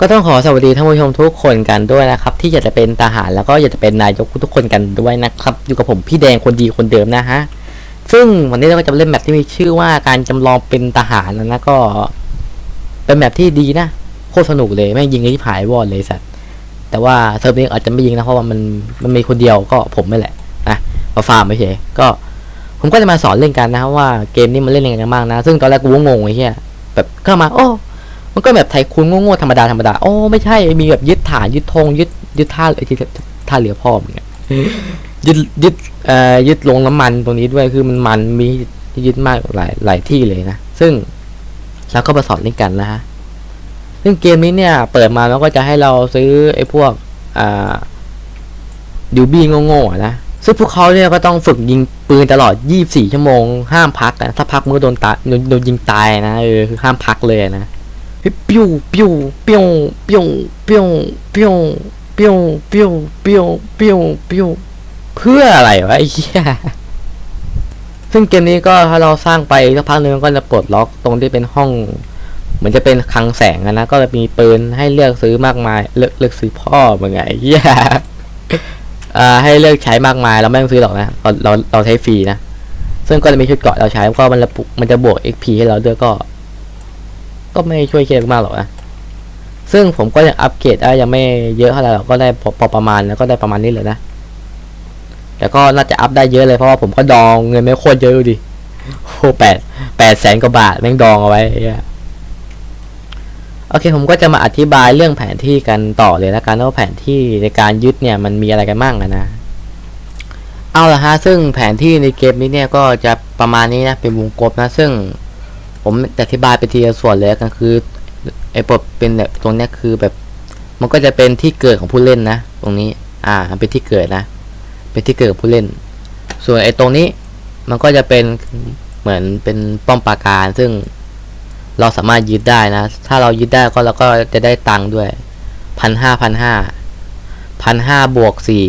ก็ต้องขอสวัสดีท่านผู้ชมทุกคนกันด้วยนะครับ ที่อยากจะเป็นทหารแล้วก็อยากจะเป็นนายกทุกคนกันด้วยนะครับ อยู่กับผมพี่แดงคนดีคนเดิมนะฮะซึ่งวันนี้เราก็จะเล่นแมปที่มีชื่อว่าการจำลองเป็นทหารนะนะก็ เป็นแมปที่ดีนะโคตรสนุกเลยแม่งยิงไอ้ที่ผายวอดเลยสัตว์แต่ว่าเซิร์ฟนี้อาจจะไม่ยิงนะเพราะว่ามันมันมีคนเดียวก็ผมไม่แหละนะมาฟาร์มไม่ใช่ก็ ผมก็จะมาสอนเล่นกันนะครับว่าเกมนี้มันเล่นยังไงกันบ้างนะ ซึ่งตอนแรกกูงงไอ้เหี้ยแบบเข้ามาโอ้ มันก็แบบไทยคุณโง่ๆธรรมดาธรรมดาโอ้ไม่ใช่มีแบบยึดฐานยึดธงยึดยึดท่าไอ้ที่ท่าเรือพ่อมึงอะยึดยึดเอ่อยึดลงน้ำมันตรงนี้ด้วยคือมันมันมียึดมากหลายหลายที่เลยนะซึ่งเราก็มาสอนเล่นกันนะฮะซึ่งเกมนี้เนี่ย เปิดมาแล้วก็จะให้เราซื้อไอ้พวกอ่าดิวบี้โง่ๆนะซึ่งพวกเขาเนี่ยก็ต้องฝึกยิงปืนตลอด 24 ชั่วโมง ห้ามพักนะถ้าพักมือโดนตายโดโดนยิงตายนะเออคือห้ามพักเลยนะ ปิ้วปิ้วปิ้วปิ้วปิ้วปิ้วปิ้วปิ้วปิ้วปิ้วปิ้วเพื่ออะไรวะไอ้เหี้ยซึ่งเกมนี้ก็ถ้าเราสร้างไปสักพักหนึงมันก็จะปลดล็อกตรงที่เป็นห้องเหมือนจะเป็นคลังแสงอะนะ ก็จะมีปืนให้เลือกซื้อมากมาย เลือกเลือกซื้อพ่อมึงไงไอ้เหี้ยอ่าให้เลือกใช้มากมายเราไม่ต้องซื้อหรอกนะเราเราเราใช้ฟรีนะซึ่งก็จะมีชุดเกราะเราใช้ก็มันระบุมันจะบวก XP ให้เราด้วยก็ ก็ไม่ช่วยเคียมากหรอกนะซึ่งผมก็ยังอัปเกรดได้ยังไม่เยอะเท่าไหร่หรอกก็ได้พอพอประมาณแล้วก็ได้ประมาณนี้เลยนะแต่ก็น่าจะอัพได้เยอะเลยเพราะว่าผมก็ดองเงินไม่โคตรเยอะดูดิโอ้แปดแปดแสนกว่าบาทแม่งดองเอาไว้โอเคผมก็จะมาอธิบายเรื่องแผนที่กันต่อเลยแล้วกันว่าแผนที่ในการยึดเนี่ยมันมีอะไรกันบ้างอะนะเอาละฮะซึ่งแผนที่ในเกมนี้เนี่ยก็จะประมาณนี้นะเป็นวงกลมนะซึ่ง ผมจะอธิบายไปทีละส่วนเลยกันคือไอ้ปบเป็นแบบตรงนี้คือแบบ มันก็จะเป็นที่เกิดของผู้เล่นนะ ตรงนี้ อ่ามันเป็นที่เกิดนะ เป็นที่เกิดของผู้เล่น ส่วนไอ้ตรงนี้มันก็จะเป็นเหมือนเป็นป้อมปราการ ซึ่งเราสามารถยึดได้นะ ถ้าเรายึดได้ก็เราก็จะได้ตังค์ด้วยพันห้าพันห้าพันห้าบวกสี่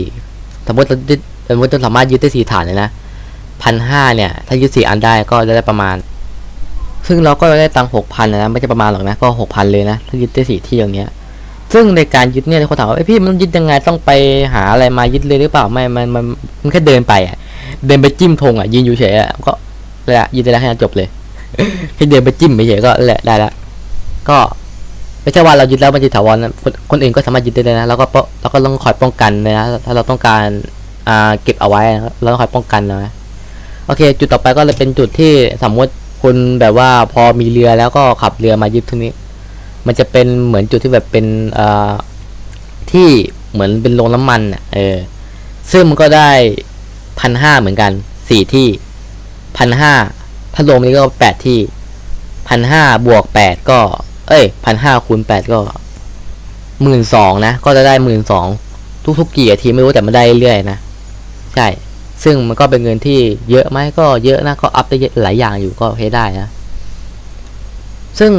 สมมติเรายึดสมมติเราสามารถยึดได้สี่ฐานเลยนะพันห้าเนี่ย ถ้ายึดสี่อันได้ก็จะได้ประมาณ ซึ่งเราก็ได้ตังหกพันนะไม่ใช่ประมาณหรอกนะก็หกพันเลยนะถ้ายึดได้สี่ที่อย่างเนี้ย ซึ่งในการยึดเนี่ยคนถามว่าไอพี่มันยึดยังไงต้องไปหาอะไรมายึดเลยหรือเปล่าไม่มันมันมันแค่เดินไปอะ เดินไปจิ้มธงอะยืนอยู่เฉยอะก็เละยึดได้แล้วแค่จบเลยแค่เดินไปจิ้มไปเฉยก็แหละได้แล้วก็ไม่ใช่ว่าเรายึดแล้วมันจะถาวรนะคนคนอื่นก็สามารถยึดได้เลยนะแล้วก็ป้องแล้วก็ต้องคอยป้องกันเลยนะถ้าเราต้องการอ่าเก็บเอาไว้เราต้องคอยป้องกันนะโอเค จุดต่อไปก็เลยเป็นจุดที่สมมติ คุณแบบว่าพอมีเรือแล้วก็ขับเรือมายึดที่นี้ มันจะเป็นเหมือนจุดที่แบบเป็นอ่าที่เหมือนเป็นโรงน้ำมันอะเออ ซึ่งมันก็ได้พันห้าเหมือนกันสี่ที่พันห้าถ้ารวมนี้ก็แปดที่พันห้าบวกแปดก็ เอ้ยพันห้าคูณแปดก็หมื่นสองนะ ก็จะได้หมื่นสองทุกๆกี่ทีไม่รู้แต่มันได้เรื่อยนะ ใช่ ซึ่งมันก็เป็นเงินที่เยอะไหมก็เยอะนะก็อัพได้หลายอย่างอยู่ก็ใช้ได้นะซึ่ง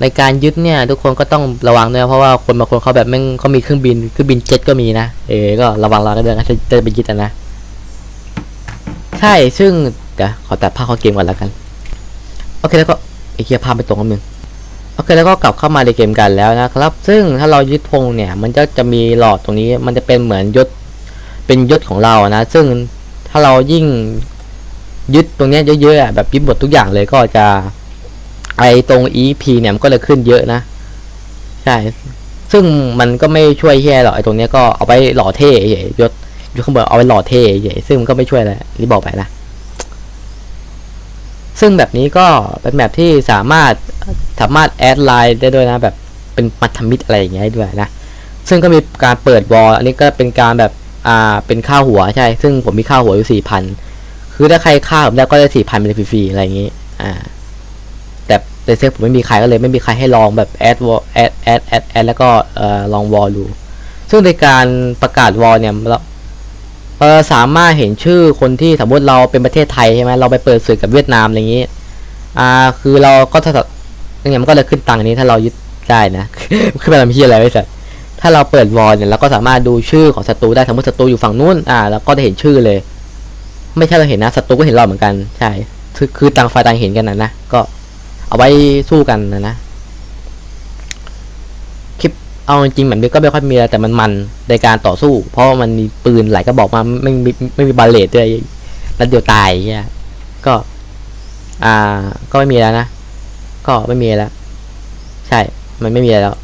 ในการยึดเนี่ย ทุกคนก็ต้องระวังด้วยเพราะว่าคนบางคนเขาแบบแม่งเขามีเครื่องบินเครื่องบินเจ็ตก็มีนะเออก็ระวังเรากันด้วยนะจะจะไปยึดนะ ใช่ซึ่งเดี๋ยวขอตัดภาพเข้าเกมก่อนแล้วกัน โอเคแล้วก็ไอเคียภาพไปตรงกับมึงโอเคแล้วก็กลับเข้ามาในเกมกันแล้วนะครับ ซึ่งถ้าเรายึดธงเนี่ย มันจะจะมีหลอดตรงนี้ มันจะเป็นเหมือนยศ เป็นยศของเรานะ ซึ่งถ้าเรายิ่งยึดตรงนี้เยอะๆแบบยึดหมดทุกอย่างเลยก็จะไอตรง EP เนี่ยมันก็เลยขึ้นเยอะนะ ใช่ ซึ่งมันก็ไม่ช่วยแย่หรอกไอตรงนี้ก็เอาไปหล่อเท่เฉยยศยศข้างบนเอาไปหล่อเท่เฉยซึ่งมันก็ไม่ช่วยอะไรรีบบอกไปนะซึ่งแบบนี้ก็เป็นแบบที่สามารถสามารถแอดไลน์ได้ด้วยนะ แบบเป็นมัธมิตรอะไรอย่างเงี้ยด้วยนะ ซึ่งก็มีการเปิดวอลอันนี้ก็เป็นการแบบ อ่าเป็นค่าหัวใช่ ซึ่งผมมีค่าหัวอยู่สี่พันคือถ้าใครค่าผมได้ก็ได้สี่พันเป็นฟรีๆอะไรอย่างงี้ อ่า แต่ในเซฟผมไม่มีใครก็เลยไม่มีใครให้ลองแบบแอดวอลแอดแอดแอดแอดแล้วก็เอ่อลองวอลดูซึ่งในการประกาศวอลเนี่ยเราเออสามารถเห็นชื่อคนที่สมมติเราเป็นประเทศไทยใช่ไหมเราไปเปิดสื่อกับเวียดนามอะไรอย่างงี้ อ่า คือเราก็ถ้าอย่างเนี่ยมันก็เลยขึ้นตังค์นี้ถ้าเรายึดได้นะขึ้นมาทำเพี้ยอะไรไว้สัต ถ้าเราเปิดวอลเนี่ยเราก็สามารถดูชื่อของศัตรูได้สมมติศัตรูอยู่ฝั่งนู้นอ่าแล้วก็จะเห็นชื่อเลย ไม่ใช่เราเห็นนะศัตรูก็เห็นเราเหมือนกันใช่คือคือต่างฝ่ายต่างเห็นกันนะนะก็เอาไว้สู้กันนะนะคลิปเอาจริงๆแบบนี้ก็ไม่ค่อยมีอะไรแต่มันมันในการต่อสู้ เพราะมันมีปืนหลายกระบอกมาไม่มีไม่มีบาเลตด้วยนัดเดียวตายเนี่ยก็ อ่า ก็ไม่มีแล้วนะก็ไม่มีแล้วใช่ มันไม่มีแล้ว